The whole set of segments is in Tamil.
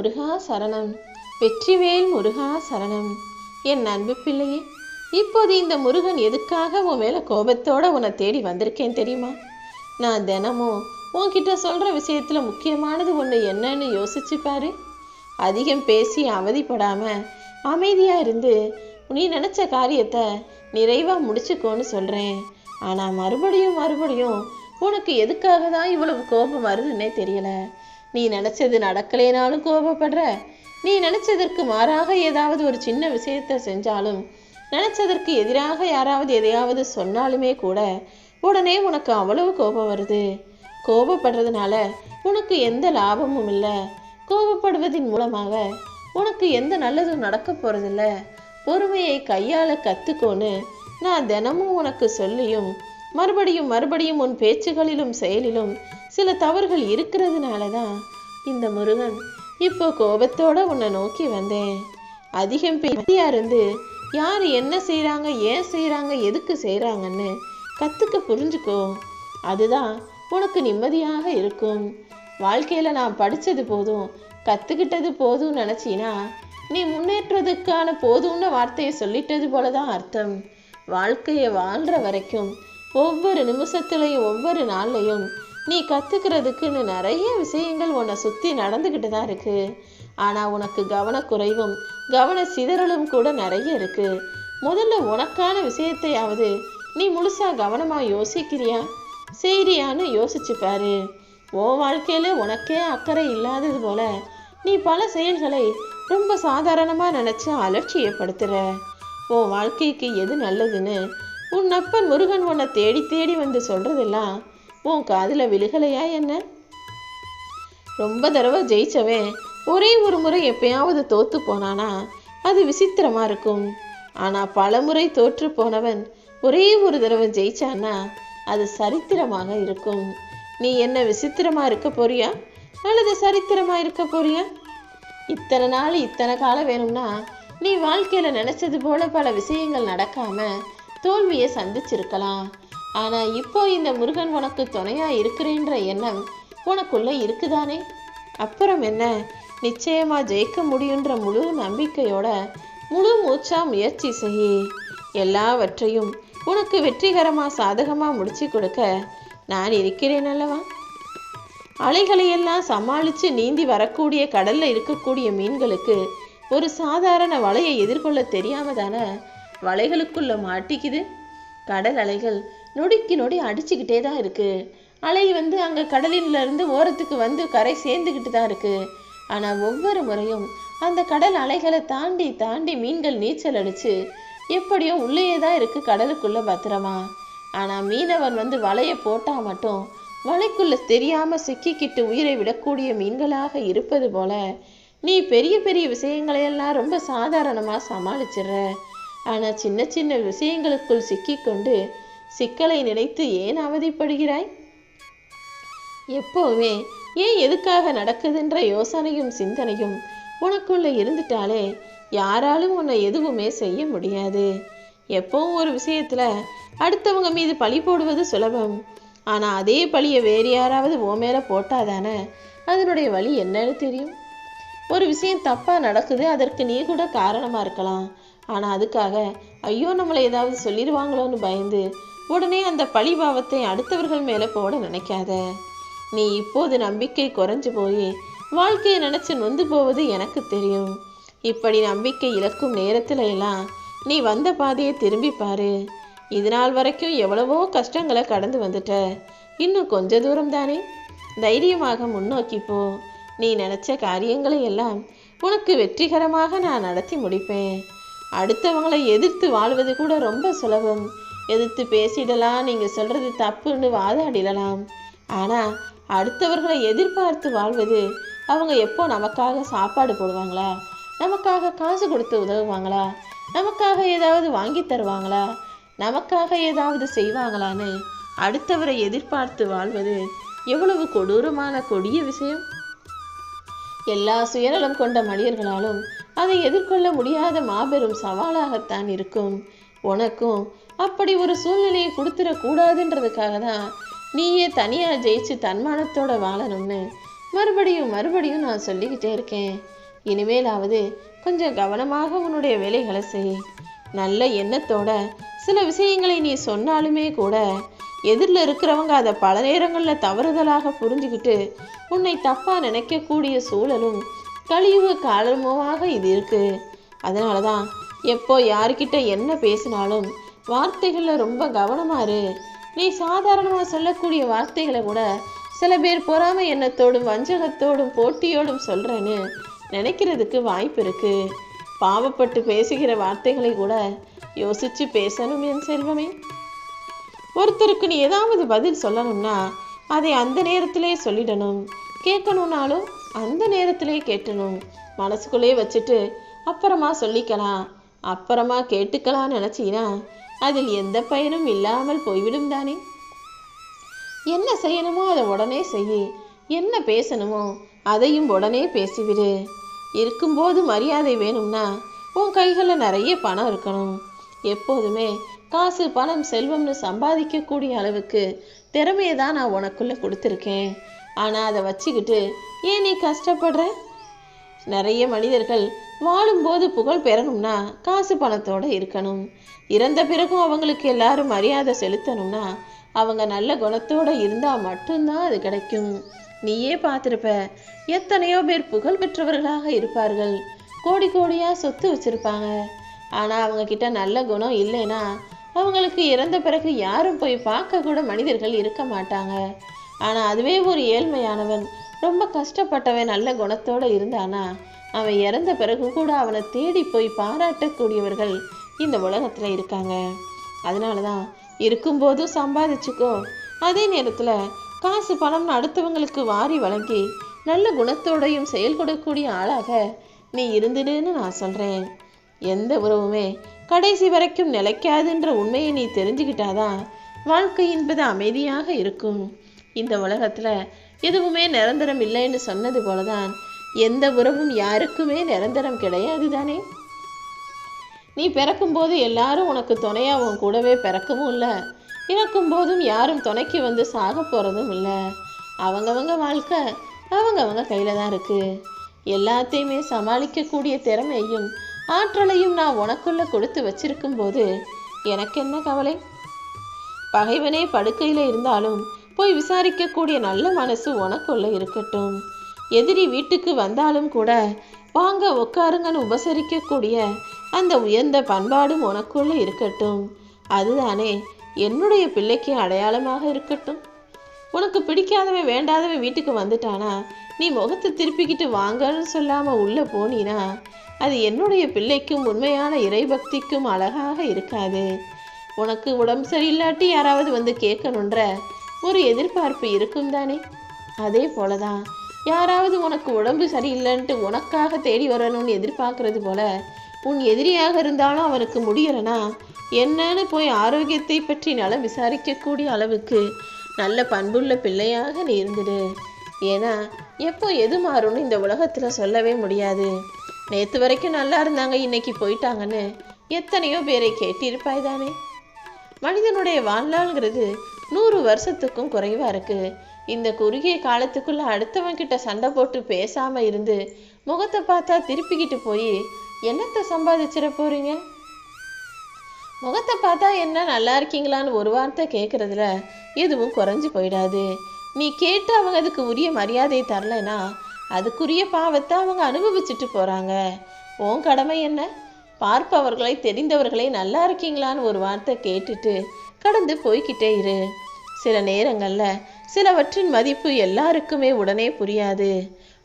முருகா சரணம். வெற்றிவேல் முருகா சரணம். என் அன்பு பிள்ளையே இப்போது இந்த முருகன் எதுக்காக உன் மேலே கோபத்தோடு உன்னை தேடி வந்திருக்கேன் தெரியுமா? நான் தினமும் உன்கிட்ட சொல்கிற விஷயத்தில் முக்கியமானது ஒன்று என்னன்னு யோசிச்சு பாரு. அதிகம் பேசி அவதிப்படாமல் அமைதியாக இருந்து நீ நினச்ச காரியத்தை நிறைவாக முடிச்சுக்கோன்னு சொல்கிறேன் ஆனால் மறுபடியும் மறுபடியும் உனக்கு எதுக்காக தான் இவ்வளவு கோபம் வருதுன்னே தெரியலை. நீ நினைச்சது நடக்கலேனாலும் கோபப்படுற. நீ நினைச்சதற்கு மாறாக ஏதாவது ஒரு சின்ன விஷயத்தை செஞ்சாலும் நினைச்சதற்கு எதிராக யாராவது எதையாவது சொன்னாலுமே கூட உடனே உனக்கு அவ்வளவு கோபம் வருது. கோபப்படுறதுனால உனக்கு எந்த லாபமும் இல்லை. கோபப்படுவதின் மூலமாக உனக்கு எந்த நல்லதும் நடக்க போகிறதில்ல பொறுமையை கையாள கத்துக்கோன்னு நான் தினமும் உனக்கு சொல்லியும் மறுபடியும் மறுபடியும் உன் பேச்சுகளிலும் செயலிலும் சில தவறுகள் இருக்கிறதுனால தான் இந்த முருகன் இப்போ கோபத்தோட உன்னை நோக்கி வந்தேன். அதிகம் பெரியா இருந்து யார் என்ன செய்கிறாங்க ஏன் செய்கிறாங்க எதுக்கு செய்கிறாங்கன்னு கற்றுக்க புரிஞ்சுக்கோ. அதுதான் உனக்கு நிம்மதியாக இருக்கும். வாழ்க்கையில நான் படிச்சது போதும் கற்றுக்கிட்டது போதும் நினச்சினா நீ முன்னேற்றதுக்கான போதும்னு வார்த்தையை சொல்லிட்டது போல தான் அர்த்தம். வாழ்க்கையை வாழ்ற வரைக்கும் ஒவ்வொரு நிமிஷத்துலையும் ஒவ்வொரு நாள்லையும் நீ கற்றுக்கிறதுக்குன்னு நிறைய விஷயங்கள் உன்னை சுற்றி நடந்துக்கிட்டு தான் இருக்குது ஆனால் உனக்கு கவனக்குறைவும் கவன சிதறலும் கூட நிறைய இருக்குது முதல்ல உனக்கான விஷயத்தையாவது நீ முழுசா கவனமாக யோசிக்கிறியா? செய்கிறியான்னு யோசிச்சு பாரு. உன் வாழ்க்கையில் உனக்கே அக்கறை இல்லாதது போல நீ பல செயல்களை ரொம்ப சாதாரணமாக நினச்சி அலட்சியப்படுத்துற. உன் வாழ்க்கைக்கு எது நல்லதுன்னு உன் அப்பன் முருகன் உன்னை தேடி தேடி வந்து சொல்றதெல்லாம் உன் காதில் விழுகலையா என்ன? ரொம்ப தடவை ஜெயிச்சவன் ஒரே ஒரு முறை எப்பயாவது தோத்து போனானா அது விசித்திரமா இருக்கும். ஆனா பல முறை தோற்று போனவன் ஒரே ஒரு தடவை ஜெயிச்சான்னா அது சரித்திரமாக இருக்கும். நீ என்ன விசித்திரமா இருக்க போறியா? அல்லது சரித்திரமா இருக்க போறியா? இத்தனை நாள் இத்தனை காலம் வேணும்னா நீ வாழ்க்கையில நினைச்சது போல பல விஷயங்கள் நடக்காம தோல்வியை சந்திச்சிருக்கலாம். ஆனா இப்போ இந்த முருகன் உனக்கு துணையா இருக்கிறேன்ற எண்ணம் உனக்குள்ள இருக்குதானே? அப்புறம் என்ன? நிச்சயமா ஜெயிக்க முடியுன்ற முழு நம்பிக்கையோட முழு மூச்சா முயற்சி செய். எல்லாவற்றையும் உனக்கு வெற்றிகரமா சாதகமா முடிச்சு கொடுக்க நான் இருக்கிறேன் அல்லவா? அலைகளையெல்லாம் சமாளித்து நீந்தி வரக்கூடிய கடல்ல இருக்கக்கூடிய மீன்களுக்கு ஒரு சாதாரண வலையை எதிர்கொள்ள தெரியாம தானே வலைகளுக்குள்ள மாட்டிக்குது. கடல் அலைகள் நொடிக்கு நொடி அடிச்சுக்கிட்டே தான் இருக்கு. அலை வந்து அங்கே கடலிலிருந்து ஓரத்துக்கு வந்து கரை சேர்ந்துக்கிட்டு தான் இருக்கு. ஆனால் ஒவ்வொரு முறையும் அந்த கடல் அலைகளை தாண்டி தாண்டி மீன்கள் நீச்சல் அடித்து எப்படியோ உள்ளேயே தான் இருக்கு கடலுக்குள்ளே பத்திரமா. ஆனால் மீனவன் வந்து வலையை போட்டால் மட்டும் வலைக்குள்ளே தெரியாமல் சிக்கிக்கிட்டு உயிரை விடக்கூடிய மீன்களாக இருப்பது போல நீ பெரிய பெரிய விஷயங்களையெல்லாம் ரொம்ப சாதாரணமாக சமாளிச்சிடுற. ஆனால் சின்ன சின்ன விஷயங்களுக்குள் சிக்கிக்கொண்டு சிக்கலை நினைத்து ஏன் அவதிப்படுகிறாய்? எப்போவுமே ஏன் எதுக்காக நடக்குதுன்ற யோசனையும் சிந்தனையும் உனக்குள்ளே இருந்துட்டாலே யாராலும் உன்னை எதுவுமே செய்ய முடியாது. எப்பவும் ஒரு விஷயத்தில் அடுத்தவங்க மீது பழி போடுவது சுலபம். ஆனால் அதே பழியை வேறு யாராவது ஓ மேல போட்டாதானே? அதனுடைய வழி என்னன்னு தெரியும். ஒரு விஷயம் தப்பாக நடக்குது அதற்கு நீ கூட காரணமாக இருக்கலாம். ஆனால் அதுக்காக ஐயோ நம்மளை ஏதாவது சொல்லிடுவாங்களோன்னு பயந்து உடனே அந்த பழி பாவத்தை அடுத்தவர்கள் மேலே போட நினைக்காத. நீ இப்போது நம்பிக்கை குறைஞ்சு போய் வாழ்க்கையை நினைச்சு நொந்து போவது எனக்கு தெரியும். இப்படி நம்பிக்கை இழக்கும் நேரத்தில் எல்லாம் நீ வந்த பாதையை திரும்பி பாரு. இது நாள் வரைக்கும் எவ்வளவோ கஷ்டங்களை கடந்து வந்துட்ட. இன்னும் கொஞ்ச தூரம் தானே தைரியமாக முன்னோக்கி போ. நீ நினைச்ச காரியங்களை எல்லாம் உனக்கு வெற்றிகரமாக நான் நடத்தி முடிப்பேன். அடுத்தவங்களை எதிர்த்து வாழ்வது கூட ரொம்ப சுலபம். எதிர்த்து பேசிடலாம் நீங்கள் சொல்கிறது தப்புன்னு வாதாடிடலாம் ஆனால் அடுத்தவர்களை எதிர்பார்த்து வாழ்வது அவங்க எப்போ நமக்காக சாப்பாடு போடுவாங்களா? நமக்காக காசு கொடுத்து உதவுவாங்களா? நமக்காக ஏதாவது வாங்கி தருவாங்களா? நமக்காக ஏதாவது செய்வாங்களான்னு அடுத்தவரை எதிர்பார்த்து வாழ்வது எவ்வளவு கொடூரமான கொடிய விஷயம். எல்லா சுயநலம் கொண்ட மனிதர்களாலும் அதை எதிர்கொள்ள முடியாத மாபெரும் சவாலாகத்தான் இருக்கும். உனக்கும் அப்படி ஒரு சூழ்நிலையை கொடுத்துடக்கூடாதுன்றதுக்காக தான் நீயே தனியாக ஜெயிச்சு தன்மானத்தோட வாழணும்னு மறுபடியும் மறுபடியும் நான் சொல்லிக்கிட்டே இருக்கேன். இனிமேலாவது கொஞ்சம் கவனமாக உன்னுடைய வேலைகளை செய். நல்ல எண்ணத்தோட சில விஷயங்களை நீ சொன்னாலுமே கூட எதிரில் இருக்கிறவங்க அதை பல நேரங்களில் தவறுதலாக புரிஞ்சுக்கிட்டு உன்னை தப்பாக நினைக்கக்கூடிய சூழலும் கலியுக காலமாக இது இருக்கு. அதனால தான் எப்போ யார்கிட்ட என்ன பேசினாலும் வார்த்தைகளில் ரொம்ப கவனமாக இரு. நீ சாதாரணமாக சொல்லக்கூடிய வார்த்தைகளை கூட சில பேர் பொறாமை எண்ணத்தோடும் வஞ்சகத்தோடும் போட்டியோடும் சொல்கிறேன்னு நினைக்கிறதுக்கு வாய்ப்பு இருக்கு. பாவப்பட்டு பேசுகிற வார்த்தைகளை கூட யோசிச்சு பேசணும் என் செல்வமே. ஒருத்தருக்கு நீ ஏதாவது பதில் சொல்லணும்னா அதை அந்த நேரத்திலே சொல்லிடணும். கேட்கணும்னாலும் அந்த நேரத்திலே கேட்டணும் மனசுக்குள்ளே வச்சுட்டு அப்புறமா சொல்லிக்கலாம். அப்புறமா கேட்டுக்கலாம் நினச்சினா அதில் எந்த பயனும் இல்லாமல் போய்விடும் தானே? என்ன செய்யணுமோ அதை உடனே செய். என்ன பேசணுமோ அதையும் உடனே பேசிவிடு. இருக்கும்போது மரியாதை வேணும்னா உன் கைகளில் நிறைய பணம் இருக்கணும். எப்போதுமே காசு பணம் செல்வம்னு சம்பாதிக்கக்கூடிய அளவுக்கு திறமையை தான் நான் உனக்குள்ளே கொடுத்துருக்கேன். ஆனால் அதை வச்சுக்கிட்டு ஏன் நீ கஷ்டப்படுற? நிறைய மனிதர்கள் வாழும்போது புகழ் பெறணும்னா காசு பணத்தோடு இருக்கணும். இறந்த பிறகும் அவங்களுக்கு எல்லாரும் மரியாதை செலுத்தணும்னா அவங்க நல்ல குணத்தோடு இருந்தால் மட்டும்தான் அது கிடைக்கும். நீயே பார்த்துருப்ப எத்தனையோ பேர் புகழ் பெற்றவர்களாக இருப்பார்கள். கோடி கோடியாக சொத்து வச்சிருப்பாங்க. ஆனால் அவங்க கிட்ட நல்ல குணம் இல்லைன்னா அவங்களுக்கு இறந்த பிறகு யாரும் போய் பார்க்க கூட மனிதர்கள் இருக்க மாட்டாங்க. ஆனால் அதுவே ஒரு ஏழ்மையானவன். ரொம்ப கஷ்டப்பட்டவன் நல்ல குணத்தோட இருந்தானா? அவன் இறந்த பிறகு கூட அவனை தேடி போய் பாராட்டக்கூடியவர்கள் இந்த உலகத்தில் இருக்காங்க. அதனால தான் இருக்கும்போதும் சம்பாதிச்சுக்கோ. அதே நேரத்தில் காசு பணம்னு அடுத்தவங்களுக்கு வாரி வழங்கி நல்ல குணத்தோடையும் செயல்படக்கூடிய ஆளாக நீ இருந்துடுன்னு நான் சொல்கிறேன் எந்த உறவுமே கடைசி வரைக்கும் நிலைக்காதுன்ற உண்மையை நீ தெரிஞ்சுக்கிட்டாதான் வாழ்க்கை என்பது அமைதியாக இருக்கும். இந்த உலகத்தில் எதுவுமே நிரந்தரம் இல்லைன்னு சொன்னது போலதான் எந்த உறவும் யாருக்குமே நிரந்தரம் கிடையாது தானே? நீ பிறக்கும்போது எல்லாரும் உனக்கு துணையாகவும் உன் கூடவே பிறக்கவும் இல்லை. இறக்கும் போதும் யாரும் துணைக்கு வந்து சாக போகிறதும் இல்லை. அவங்கவங்க வாழ்க்கை அவங்கவங்க கையில் தான் இருக்கு. எல்லாத்தையுமே சமாளிக்கக்கூடிய திறமையும் ஆற்றலையும் நான் உனக்குள்ளே கொடுத்து வச்சிருக்கும் போது எனக்கு என்ன கவலை? பகைவனே படுக்கையில் இருந்தாலும் போய் விசாரிக்கக்கூடிய நல்ல மனசு உனக்குள்ள இருக்கட்டும். எதிரி வீட்டுக்கு வந்தாலும் கூட வாங்க உட்காருங்கன்னு உபசரிக்கக்கூடிய அந்த உயர்ந்த பண்பாடும் உனக்குள்ள இருக்கட்டும். அதுதானே என்னுடைய பிள்ளைக்கு அடையாளமாக இருக்கட்டும். உனக்கு பிடிக்காதவன் வேண்டாதவன் வீட்டுக்கு வந்துட்டானா? நீ முகத்தை திருப்பிக்கிட்டு வாங்கன்னு சொல்லாம உள்ள போனீனா? அது என்னுடைய பிள்ளைக்கும் உண்மையான இறைபக்திக்கும் அழகாக இருக்காது. உனக்கு உடம்பு சரியில்லாட்டி யாராவது வந்து கேட்கணுன்ற ஒரு எதிர்பார்ப்பு இருக்கும் தானே? அதே போலதான் யாராவது உனக்கு உடம்பு சரியில்லைன்ட்டு உனக்காக தேடி வரணும்னு எதிர்பார்க்கறது போல உன் எதிரியாக இருந்தாலும் அவனுக்கு முடியலனா என்னன்னு போய் ஆரோக்கியத்தை பற்றி நலம் விசாரிக்கக்கூடிய அளவுக்கு நல்ல பண்புள்ள பிள்ளையாக நீ இருந்துடு. ஏன்னா எப்போ எது மாறும்னு இந்த உலகத்தில் சொல்லவே முடியாது. நேற்று வரைக்கும் நல்லா இருந்தாங்க இன்னைக்கு போயிட்டாங்கன்னு எத்தனையோ பேரை கேட்டிருப்பாய் தானே? மனிதனுடைய வாழ்நாள்ங்கிறது நூறு வருஷத்துக்கும் குறைவா இருக்கு. இந்த குறுகிய காலத்துக்குள்ள அடுத்தவன் கிட்ட சண்டை போட்டு பேசாம இருந்து முகத்தை பார்த்தா திருப்பிக்கிட்டு போய் என்னத்தை சம்பாதிச்சிட போறீங்க? முகத்தை பார்த்தா என்ன நல்லா இருக்கீங்களான்னு ஒரு வார்த்தை கேட்கறதுல எதுவும் குறைஞ்சு போயிடாது. நீ கேட்டு அவங்க அதுக்கு உரிய மரியாதை தரலைன்னா அதுக்குரிய பாவத்தை அவங்க அனுபவிச்சுட்டு போறாங்க. உன் கடமை என்ன? பார்ப்பவர்களை தெரிந்தவர்களை நல்லா இருக்கீங்களான்னு ஒரு வார்த்தை கேட்டுட்டு கடந்து போய்கிட்டே இரு. சில நேரங்களில் சிலவற்றின் மதிப்பு எல்லாருக்குமே உடனே புரியாது.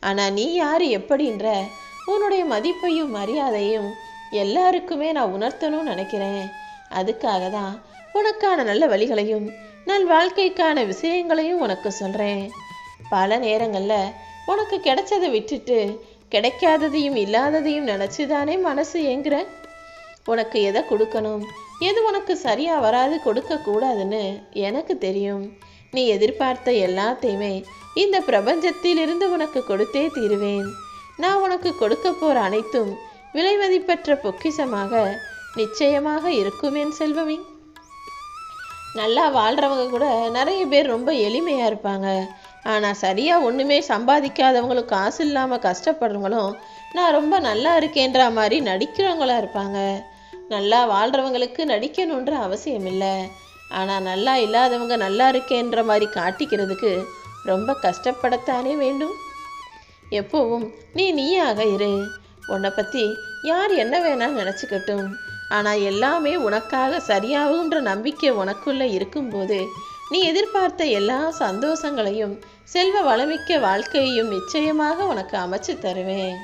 ஆனால் நீ யார் எப்படின்ற உன்னுடைய மதிப்பையும் மரியாதையும் எல்லாருக்குமே நான் உணர்த்தணும்னு நினைக்கிறேன். அதுக்காக தான் உனக்கான நல்ல வழிகளையும் நல் வாழ்க்கைக்கான விஷயங்களையும் உனக்கு சொல்கிறேன் பல நேரங்களில் உனக்கு கிடைச்சதை விட்டுட்டு கிடைக்காததையும் இல்லாததையும் நினைச்சுதானே மனசு ஏங்குற? உனக்கு எதை கொடுக்கணும்? எது உனக்கு சரியா வராது கொடுக்க கூடாதுன்னு எனக்கு தெரியும். நீ எதிர்பார்த்த எல்லாத்தையுமே இந்த பிரபஞ்சத்திலிருந்து உனக்கு கொடுத்தே தீருவேன். நான் உனக்கு கொடுக்க போற அனைத்தும் விலை மதிப்பற்ற பொக்கிஷமாக நிச்சயமாக இருக்கும் என் செல்வமே. நல்லா வாழ்றவங்க கூட நிறைய பேர் ரொம்ப எளிமையா இருப்பாங்க. ஆனால் சரியாக ஒன்றுமே சம்பாதிக்காதவங்களும் காசு இல்லாமல் கஷ்டப்படுறவங்களும் நான் ரொம்ப நல்லா இருக்கேன்ற மாதிரி நடிக்கிறவங்களா இருப்பாங்க. நல்லா வாழ்கிறவங்களுக்கு நடிக்கணுன்ற அவசியம் இல்லை ஆனால் நல்லா இல்லாதவங்க நல்லா இருக்கேன்ற மாதிரி காட்டிக்கிறதுக்கு ரொம்ப கஷ்டப்படத்தானே வேண்டும்? எப்போவும் நீ நீயாக இரு. உன்னை பற்றி யார் என்ன வேணால் நினச்சிக்கட்டும். ஆனால் எல்லாமே உனக்காக சரியாகுன்ற நம்பிக்கை உனக்குள்ளே இருக்கும்போது நீ எதிர்பார்த்த எல்லா சந்தோஷங்களையும் செல்வ வளமிக்க வாழ்க்கையையும் நிச்சயமாக உனக்கு அமைச்சு தருவேன்.